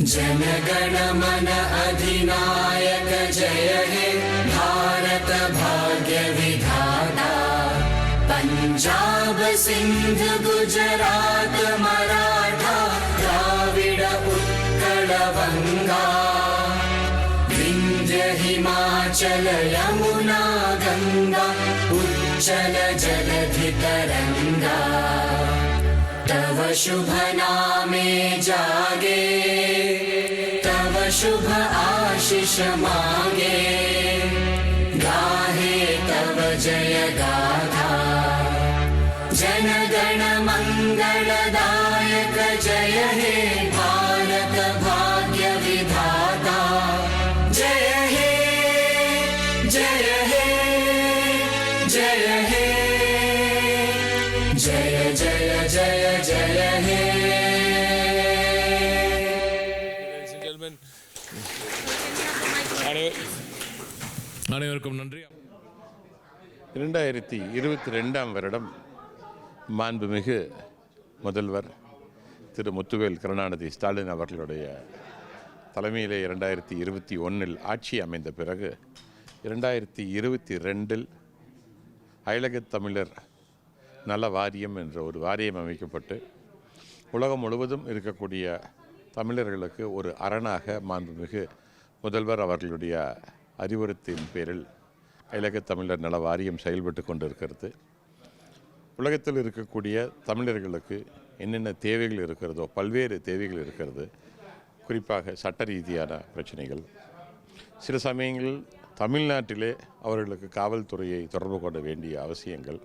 जनगणमन अधिनायक जय हे भारत भाग्य विधाता। पञ्जाब सिन्ध गुजरात मराठा द्राविड उत्कल वङ्गा विन्ध्य हिमाचल यमुना गङ्गा उच्चल जलधितरङ्गा तव शुभ नामे जागे, तव शुभ आशिष मागे। गाहे तव जय गाथा मंगल मङ्गलदायक जय हे அனைவருக்கும் நன்றி. இரண்டாயிரத்தி இருபத்தி ரெண்டாம் வருடம் மாண்புமிகு முதல்வர் திரு முத்துவேல் கருணாநிதி ஸ்டாலின் அவர்களுடைய தலைமையிலே இரண்டாயிரத்தி இருபத்தி ஒன்றில் ஆட்சி அமைந்த பிறகு இரண்டாயிரத்தி இருபத்தி ரெண்டில் அயலகத் தமிழர் நல வாரியம் என்ற ஒரு வாரியம் அமைக்கப்பட்டு உலகம் முழுவதும் இருக்கக்கூடிய தமிழர்களுக்கு ஒரு அரணாக மாண்புமிகு முதல்வர் அவர்களுடைய அறிவுறுத்தின் பேரில் இலக தமிழர் நல வாரியம் செயல்பட்டு கொண்டிருக்கிறது. உலகத்தில் இருக்கக்கூடிய தமிழர்களுக்கு என்னென்ன தேவைகள் இருக்கிறதோ பல்வேறு தேவைகள் இருக்கிறது. குறிப்பாக சட்ட ரீதியான பிரச்சனைகள். சில சமயங்களில் தமிழ்நாட்டிலே அவர்களுக்கு காவல்துறையை தொடர்பு கொள்ள வேண்டிய அவசியங்கள்.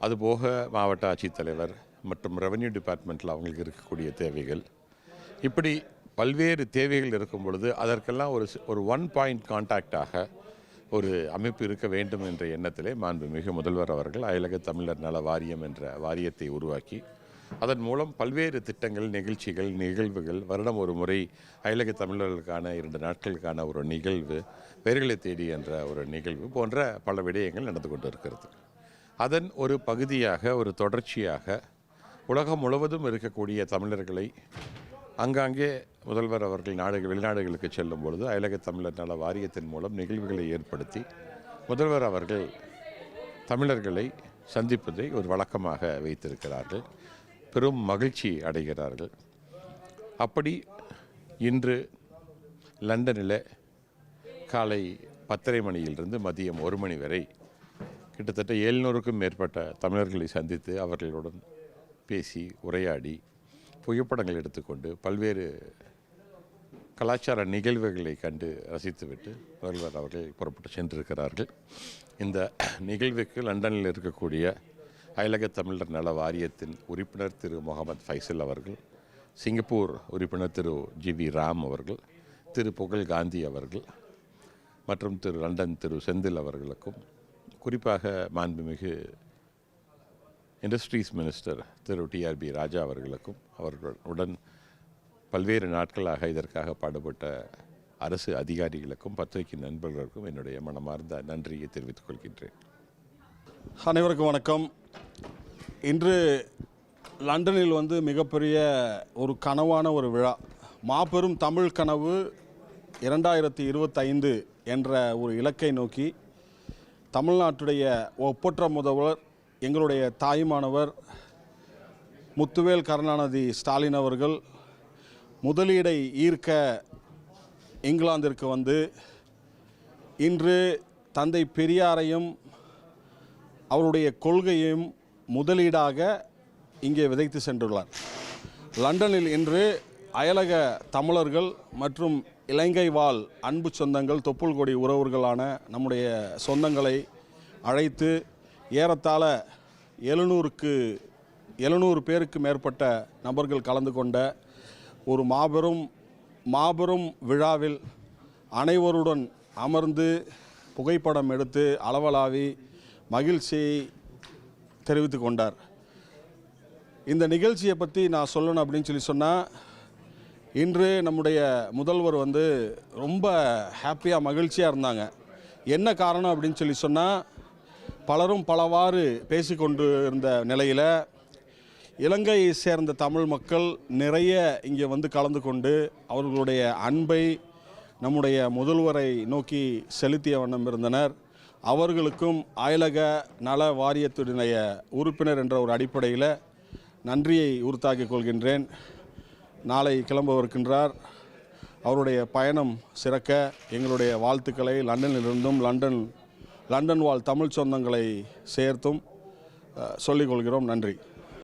அதுபோக மாவட்ட ஆட்சித்தலைவர் மற்றும் ரெவன்யூ டிபார்ட்மெண்ட்டில் அவங்களுக்கு இருக்கக்கூடிய தேவைகள். இப்படி பல்வேறு தேவைகள் இருக்கும் பொழுது அதற்கெல்லாம் ஒரு ஒரு ஒன் பாயிண்ட் கான்டாக்டாக ஒரு அமைப்பு இருக்க வேண்டும் என்ற எண்ணத்திலே மாண்புமிகு முதல்வர் அவர்கள் அயலக தமிழர் நல வாரியம் என்ற வாரியத்தை உருவாக்கி அதன் மூலம் பல்வேறு திட்டங்கள் நிகழ்ச்சிகள் நிகழ்வுகள் வருடம் ஒரு முறை அயலக தமிழர்களுக்கான இரண்டு நாட்களுக்கான ஒரு நிகழ்வு பெயர்களை தேடி என்ற ஒரு நிகழ்வு போன்ற பல விடயங்கள் நடந்து கொண்டு இருக்கிறது அதன் ஒரு பகுதியாக ஒரு தொடர்ச்சியாக உலகம் முழுவதும் இருக்கக்கூடிய தமிழர்களை அங்காங்கே முதல்வர் அவர்கள் நாடு வெளிநாடுகளுக்கு செல்லும் பொழுது அயலக தமிழர் நல வாரியத்தின் மூலம் நிகழ்வுகளை ஏற்படுத்தி முதல்வர் அவர்கள் தமிழர்களை சந்திப்பதை ஒரு வழக்கமாக வைத்திருக்கிறார்கள். பெரும் மகிழ்ச்சி அடைகிறார்கள். அப்படி இன்று லண்டனில் காலை பத்தரை மணியிலிருந்து மதியம் ஒரு மணி வரை கிட்டத்தட்ட எழுநூறுக்கும் மேற்பட்ட தமிழர்களை சந்தித்து அவர்களுடன் பேசி உரையாடி புகைப்படங்கள் எடுத்துக்கொண்டு பல்வேறு கலாச்சார நிகழ்வுகளை கண்டு ரசித்துவிட்டு முதல்வர் அவர்கள் புறப்பட்டு சென்றிருக்கிறார்கள். இந்த நிகழ்வுக்கு லண்டனில் இருக்கக்கூடிய அயலக தமிழர் நல வாரியத்தின் உறுப்பினர் திரு முகமது ஃபைசல் அவர்கள் சிங்கப்பூர் உறுப்பினர் திரு ஜி வி ராம் அவர்கள் திரு புகழ் காந்தி அவர்கள் மற்றும் திரு லண்டன் திரு செந்தில் அவர்களுக்கும் குறிப்பாக மாண்புமிகு industries minister Thiru TRB Raja அவர்களுக்கும் அவர்களுடன் பல்வேறு நாட்களாக இதற்காக பாடுபட்ட அரசு அதிகாரிகளுக்கும் பத்திரிகை நண்பர்களுக்கும் என்னுடைய மனமார்ந்த நன்றியை தெரிவித்துக் கொள்கின்றேன். அனைவருக்கும் வணக்கம். இன்று லண்டனில் வந்து மிகப்பெரிய ஒரு கனவான ஒரு விழா. மாபெரும் தமிழ் கனவு இரண்டாயிரத்தி இருபத்தைந்து என்ற ஒரு இலக்கை நோக்கி தமிழ்நாட்டுடைய ஒப்பற்ற முதல்வர் எங்களுடைய தாயுமானவர் முத்துவேல் கருணாநிதி ஸ்டாலின் அவர்கள் முதலீடை ஈர்க்க இங்கிலாந்திற்கு வந்து இன்று தந்தை பெரியாரையும் அவருடைய கொள்கையும் முதலீடாக இங்கே விதைத்து சென்றுள்ளார். லண்டனில் இன்று அயலக தமிழர்கள் மற்றும் இலங்கை வாழ் அன்பு சொந்தங்கள் தொப்புள் கொடி உறவுகளான நம்முடைய சொந்தங்களை அழைத்து ஏறத்தாழ எழுநூறுக்கு எழுநூறு பேருக்கு மேற்பட்ட நபர்கள் கலந்து கொண்ட ஒரு மாபெரும் மாபெரும் விழாவில் அனைவருடன் அமர்ந்து புகைப்படம் எடுத்து அளவலாவி மகிழ்ச்சியை தெரிவித்து கொண்டார். இந்த நிகழ்ச்சியை பற்றி நான் சொல்லணும் அப்படின்னு சொல்லி சொன்னால் இன்று நம்முடைய முதல்வர் வந்து ரொம்ப ஹாப்பியாக மகிழ்ச்சியாக இருந்தாங்க. என்ன காரணம் அப்படின்னு சொல்லி சொன்னால் பலரும் பலவாறு பேசிக்கொண்டு இருந்த நிலையில் இலங்கையை சேர்ந்த தமிழ் மக்கள் நிறைய இங்கே வந்து கலந்து கொண்டு அவர்களுடைய அன்பை நம்முடைய முதல்வரை நோக்கி செலுத்திய வண்ணம் இருந்தனர். அவர்களுக்கும் அயலக நல வாரியத்தினுடைய உறுப்பினர் என்ற ஒரு அடிப்படையில் நன்றியை உறுத்தாக்கிக் கொள்கின்றேன். நாளை கிளம்பவிருக்கின்றார். அவருடைய பயணம் சிறக்க எங்களுடைய வாழ்த்துக்களை லண்டனிலிருந்தும் லண்டன் லண்டன் வாழ் தமிழ் சொந்தங்களை சேர்த்தும் சொல்லிக்கொள்கிறோம் நன்றி.